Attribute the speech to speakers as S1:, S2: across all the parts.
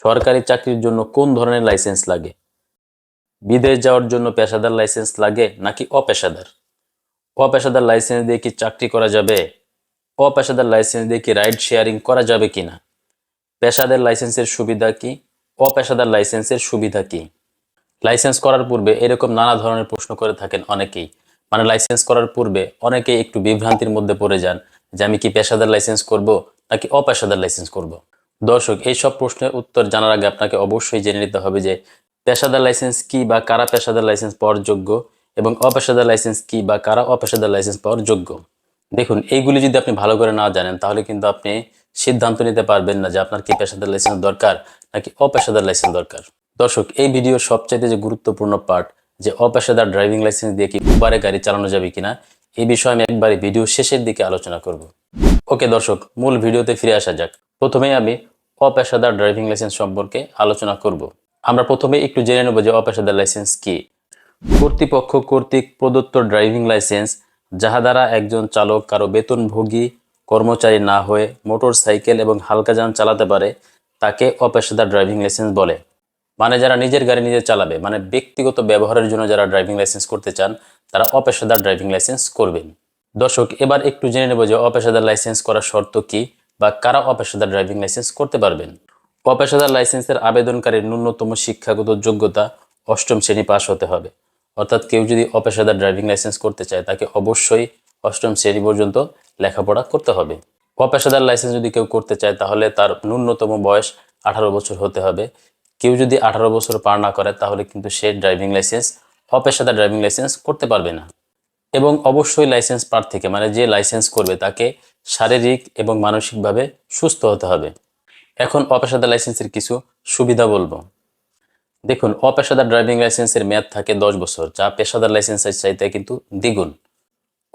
S1: সরকারি চাকরির জন্য কোন ধরনের লাইসেন্স লাগে? বিদেশ যাওয়ার জন্য পেশাদার লাইসেন্স লাগে নাকি অপেশাদার? অপেশাদার লাইসেন্স দিয়ে কি চাকরি করা যাবে? অপেশাদার লাইসেন্স দিয়ে কি রাইড শেয়ারিং করা যাবে কিনা? পেশাদার লাইসেন্সের সুবিধা কি? অপেশাদার লাইসেন্সের সুবিধা কি? লাইসেন্স করার পূর্বে এরকম নানা ধরনের প্রশ্ন করে থাকেন অনেকেই। মানে লাইসেন্স করার পূর্বে অনেকেই একটু বিভ্রান্তির মধ্যে পড়ে যান যে আমি কি পেশাদার লাইসেন্স করব নাকি অপেশাদার লাইসেন্স করব। দর্শক, এই সব প্রশ্নের উত্তর জানার আগে আপনাকে অবশ্যই জেনে নিতে হবে যে পেশাদার লাইসেন্স কি বা কারা পেশাদার লাইসেন্স পাওয়ার যোগ্য এবং অপেশাদার লাইসেন্স কি বা কারা অপেশাদার লাইসেন্স পাওয়ার যোগ্য? দেখুন, এইগুলি যদি আপনি ভালো করে না জানেন, তাহলে কিন্তু আপনি সিদ্ধান্ত নিতে পারবেন না যে আপনার কি পেশাদার লাইসেন্স দরকার নাকি অপেশাদার লাইসেন্স দরকার। দর্শক, এই ভিডিওর সবচাইতে যে গুরুত্বপূর্ণ পার্ট যে অপেশাদার ড্রাইভিং লাইসেন্স দিয়ে কি উবারে গাড়ি চালানো যাবে কিনা এই বিষয়ে আমি একবারে ভিডিও শেষের দিকে আলোচনা করব। ওকে দর্শক, মূল ভিডিওতে ফিরে আসা যাক। প্রথমেই আমি অপেশাদার ড্রাইভিং লাইসেন্স সম্পর্কে আলোচনা করব। আমরা প্রথমে একটু জেনে নেব যে অপেশাদার লাইসেন্স কি। কর্তৃপক্ষ কর্তৃক প্রদত্ত ড্রাইভিং লাইসেন্স যাহা দ্বারা একজন চালক কারও বেতনভোগী, কর্মচারী না হয়ে মোটর সাইকেল এবং হালকা যান চালাতে পারে, তাকে অপেশাদার ড্রাইভিং লাইসেন্স বলে। মানে যারা নিজের গাড়ি নিজে চালাবে মানে ব্যক্তিগত ব্যবহারের জন্য যারা ড্রাইভিং লাইসেন্স করতে চান, তারা অপেশাদার ড্রাইভিং লাইসেন্স করবেন। দর্শক, এবার একটু জেনে নেব যে অপেশাদার লাইসেন্স করার শর্ত কি বা কারা অপেশাদার ড্রাইভিং লাইসেন্স করতে পারবেন। অপেশাদার লাইসেন্সের আবেদনকারীর ন্যূনতম শিক্ষাগত যোগ্যতা অষ্টম শ্রেণি পাশ হতে হবে। অর্থাৎ কেউ যদি অপেশাদার ড্রাইভিং লাইসেন্স করতে চায়, তাকে অবশ্যই অষ্টম শ্রেণি পর্যন্ত লেখাপড়া করতে হবে। অপেশাদার লাইসেন্স যদি কেউ করতে চায়, তাহলে তার ন্যূনতম বয়স আঠারো বছর হতে হবে। কেউ যদি আঠারো বছর পার না করে, তাহলে কিন্তু সে ড্রাইভিং লাইসেন্স অপেশাদার ড্রাইভিং লাইসেন্স করতে পারবে না। এবং অবশ্যই লাইসেন্স প্রার্থীকে মানে যে লাইসেন্স করবে, তাকে শারীরিক এবং মানসিকভাবে সুস্থ হতে হবে। এখন অপেশাদার লাইসেন্সের কিছু সুবিধা বলব। দেখুন অপেশাদার ড্রাইভিং লাইসেন্সের মেয়াদ থাকে দশ বছর, যা পেশাদার লাইসেন্সের চাইতে কিন্তু দ্বিগুণ।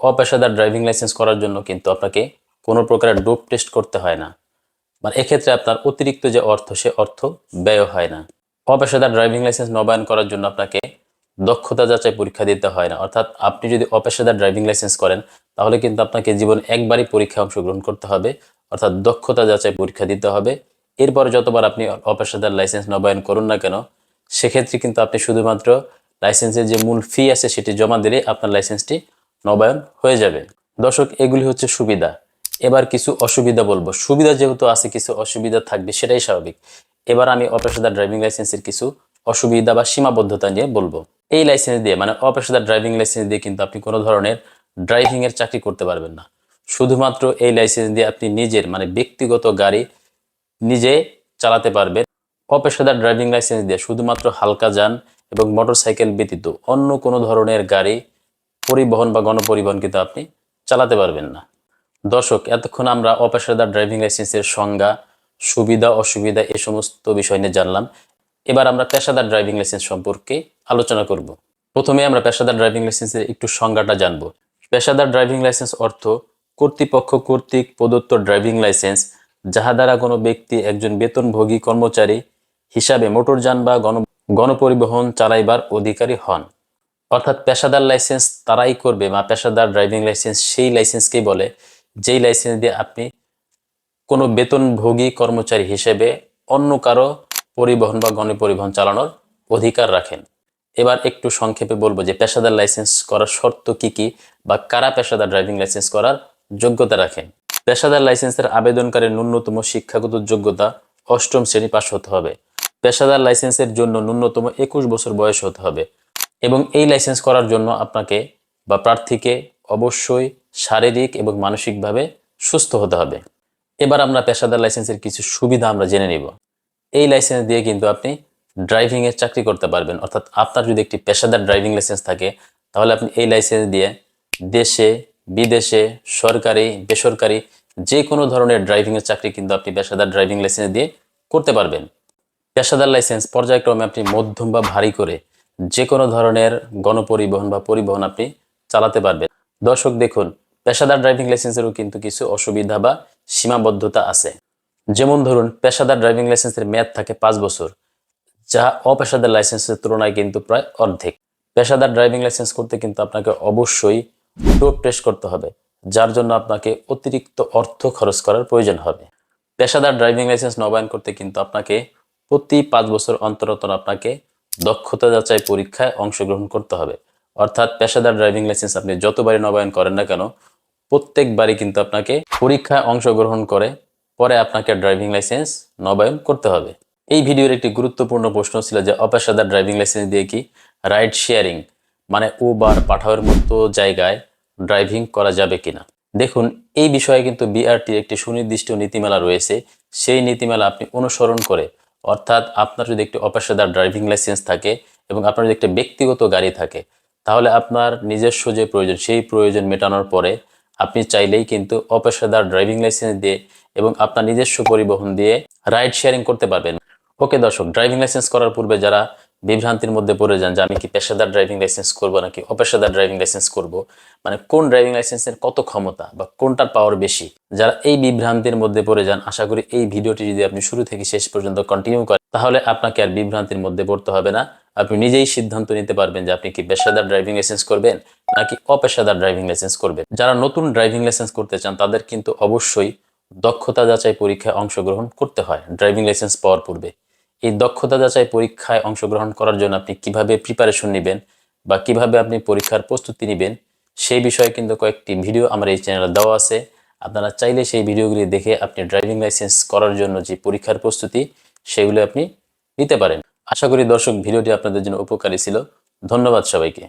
S1: অপেশাদার ড্রাইভিং লাইসেন্স করার জন্য কিন্তু আপনাকে কোনো প্রকারের ডোপ টেস্ট করতে হয় না। মানে এক্ষেত্রে আপনার অতিরিক্ত যে অর্থ, সে অর্থ ব্যয় হয় না। অপেশাদার ড্রাইভিং লাইসেন্স নবায়ন করার জন্য আপনাকে দক্ষতা যাচাই পরীক্ষা দিতে হয় না। অর্থাৎ আপনি যদি অপেশাদার ড্রাইভিং লাইসেন্স করেন, তাহলে কিন্তু আপনাকে জীবন একবারই পরীক্ষায় অংশগ্রহণ করতে হবে। অর্থাৎ দক্ষতা যাচাই পরীক্ষা দিতে হবে। এরপরে যতবার আপনি অপেশাদার লাইসেন্স নবায়ন করুন না কেন, সেক্ষেত্রে কিন্তু আপনি শুধুমাত্র লাইসেন্সের যে মূল ফি আছে সেটি জমা দিলে আপনার লাইসেন্সটি নবায়ন হয়ে যাবে। দর্শক, এগুলি হচ্ছে সুবিধা। এবার কিছু অসুবিধা বলব। সুবিধা যেহেতু আছে, কিছু অসুবিধা থাকবে সেটাই স্বাভাবিক। এবার আমি অপেশাদার ড্রাইভিং লাইসেন্সের কিছু অসুবিধা বা সীমাবদ্ধতা নিয়ে বলব। এই লাইসেন্স দিয়ে মানে অপেশাদার ড্রাইভিং লাইসেন্স দিয়ে কিন্তু আপনি কোনো ধরনের ড্রাইভিং এর চাকরি করতে পারবেন না। শুধুমাত্র এই লাইসেন্স দিয়ে আপনি নিজের মানে ব্যক্তিগত গাড়ি নিজে চালাতে পারবেন। অপেশাদার ড্রাইভিং লাইসেন্স দিয়ে শুধুমাত্র হালকা যান এবং মোটরসাইকেল ব্যতীত অন্য কোনো ধরনের গাড়ি পরিবহন বা গণপরিবহন কিন্তু আপনি চালাতে পারবেন না। দর্শক, এতক্ষণ আমরা অপেশাদার ড্রাইভিং লাইসেন্সের সংজ্ঞা, সুবিধা, অসুবিধা এ সমস্ত বিষয় নিয়ে জানলাম। এবার আমরা পেশাদার ড্রাইভিং লাইসেন্স সম্পর্কে আলোচনা করব। প্রথমে আমরা পেশাদার ড্রাইভিং লাইসেন্সের একটু সংজ্ঞাটা জানব। পেশাদার ড্রাইভিং লাইসেন্স অর্থ কর্তৃপক্ষ কর্তৃক প্রদত্ত ড্রাইভিং লাইসেন্স, যাহা দ্বারা কোনো ব্যক্তি একজন বেতনভোগী কর্মচারী হিসাবে মোটরযান বা গণ, গণপরিবহন চালাইবার অধিকারী হন। অর্থাৎ পেশাদার লাইসেন্স তারাই করবে, বা পেশাদার ড্রাইভিং লাইসেন্স সেই লাইসেন্সকেই বলে। যেই লাইসেন্স দিয়ে আপনি কোনো বেতনভোগী কর্মচারী হিসেবে অন্য কারও পরিবহন বা গণপরিবহন চালানোর অধিকার রাখেন। এবার একটু সংক্ষেপে বলব যে পেশাদার লাইসেন্স করার শর্ত কি কি বা কারা পেশাদার ড্রাইভিং লাইসেন্স করার যোগ্যতা রাখেন? পেশাদার লাইসেন্সের আবেদনকারীর ন্যূনতম শিক্ষাগত যোগ্যতা অষ্টম শ্রেণি পাশ হতে হবে। পেশাদার লাইসেন্সের জন্য ন্যূনতম একুশ বছর বয়স হতে হবে এবং এই লাইসেন্স করার জন্য আপনাকে বা প্রার্থীকে অবশ্যই শারীরিক এবং মানসিকভাবে সুস্থ হতে হবে। এবার আমরা পেশাদার লাইসেন্সের কিছু সুবিধা আমরা জেনে নিব। এই লাইসেন্স দিয়ে কিন্তু আপনি ড্রাইভিং এর চাকরি করতে পারবেন। অর্থাৎ আপনার যদি একটি পেশাদার ড্রাইভিং লাইসেন্স থাকে, তাহলে আপনি এই লাইসেন্স দিয়ে দেশে, বিদেশে, সরকারি, বেসরকারি যে কোনো ধরনের ড্রাইভিংয়ের চাকরি কিন্তু আপনি পেশাদার ড্রাইভিং লাইসেন্স দিয়ে করতে পারবেন। পেশাদার লাইসেন্স পর্যায়ক্রমে আপনি মধ্যম বা ভারী করে যে কোনো ধরনের গণপরিবহন বা পরিবহন আপনি চালাতে পারবেন। দর্শক দেখুন পেশাদার ড্রাইভিং লাইসেন্সেরও কিন্তু কিছু অসুবিধা বা সীমাবদ্ধতা আছে। যেমন ধরুন, পেশাদার ড্রাইভিং লাইসেন্সের মেয়াদ থাকে পাঁচ বছর, যা অপেশাদার লাইসেন্সের তুলনায় কিন্তু প্রায় অর্ধেক। পেশাদার ড্রাইভিং লাইসেন্স করতে কিন্তু আপনাকে অবশ্যই ডোপ টেস্ট করতে হবে, যার জন্য আপনাকে অতিরিক্ত অর্থ খরচ করার প্রয়োজন হবে। পেশাদার ড্রাইভিং লাইসেন্স নবায়ন করতে কিন্তু আপনাকে প্রতি পাঁচ বছর অন্তর আপনাকে দক্ষতা যাচাই পরীক্ষায় অংশগ্রহণ করতে হবে। অর্থাৎ পেশাদার ড্রাইভিং লাইসেন্স আপনি যতবারই নবায়ন করেন না কেন প্রত্যেকবারই কিন্তু আপনাকে পরীক্ষায় অংশগ্রহণ করে, পরে আপনাকে ড্রাইভিং লাইসেন্স নবায়ন করতে হবে। এই ভিডিওর একটি গুরুত্বপূর্ণ প্রশ্ন ছিল যে, অপেশাদার ড্রাইভিং লাইসেন্স দিয়ে কি রাইড শেয়ারিং মানে উবার পাঠাওয়ের মতো জায়গায় ড্রাইভিং করা যাবে কিনা? দেখুন, এই বিষয়ে কিন্তু বিআরটির একটি সুনির্দিষ্ট নীতিমালা রয়েছে। সেই নীতিমালা আপনি অনুসরণ করে, অর্থাৎ আপনার যদি একটি অপেশাদার ড্রাইভিং লাইসেন্স থাকে এবং আপনার যদি একটা ব্যক্তিগত গাড়ি থাকে, তাহলে আপনার নিজস্ব যে প্রয়োজন, সেই প্রয়োজন মেটানোর পরে আপনি চাইলেই কিন্তু অপেশাদার ড্রাইভিং লাইসেন্স দিয়ে এবং আপনার নিজস্ব পরিবহন দিয়ে রাইড শেয়ারিং করতে পারবেন। ওকে দর্শক, ড্রাইভিং লাইসেন্স করার পূর্বে যারা বিভ্রান্তির মধ্যে পড়ে যান যে আমি কি পেশাদার ড্রাইভিং লাইসেন্স করব নাকি অপেশাদার ড্রাইভিং লাইসেন্স করব? মানে কোন ড্রাইভিং লাইসেন্সের কত ক্ষমতা বা কোনটার পাওয়ার বেশি? যারা এই বিভ্রান্তির মধ্যে পড়ে যান, আশা করি এই ভিডিওটি যদি আপনি শুরু থেকে শেষ পর্যন্ত কন্টিনিউ করেন, তাহলে আপনাকে আর বিভ্রান্তির মধ্যে পড়তে হবে না। আপনি নিজেই সিদ্ধান্ত নিতে পারবেন যে আপনি কি পেশাদার ড্রাইভিং লাইসেন্স করবেন নাকি অপেশাদার ড্রাইভিং লাইসেন্স করবেন। যারা নতুন ড্রাইভিং লাইসেন্স করতে চান, তাদের কিন্তু অবশ্যই দক্ষতা যাচাই পরীক্ষায় অংশগ্রহণ করতে হয়, ড্রাইভিং লাইসেন্স পাওয়ার পূর্বে। এই দক্ষতা যাচাই পরীক্ষায় অংশগ্রহণ করার জন্য আপনি কীভাবে প্রিপারেশন নেবেন বা কীভাবে আপনি পরীক্ষার প্রস্তুতি নেবেন, সেই বিষয়ে কিন্তু কয়েকটি ভিডিও আমার এই চ্যানেলে দেওয়া আছে। আপনারা চাইলে সেই ভিডিওগুলি দেখে আপনি ড্রাইভিং লাইসেন্স করার জন্য যে পরীক্ষার প্রস্তুতি, সেগুলো আপনি নিতে পারেন। আশা করি দর্শক ভিডিওটি আপনাদের জন্য উপকারী ছিল। ধন্যবাদ সবাইকে।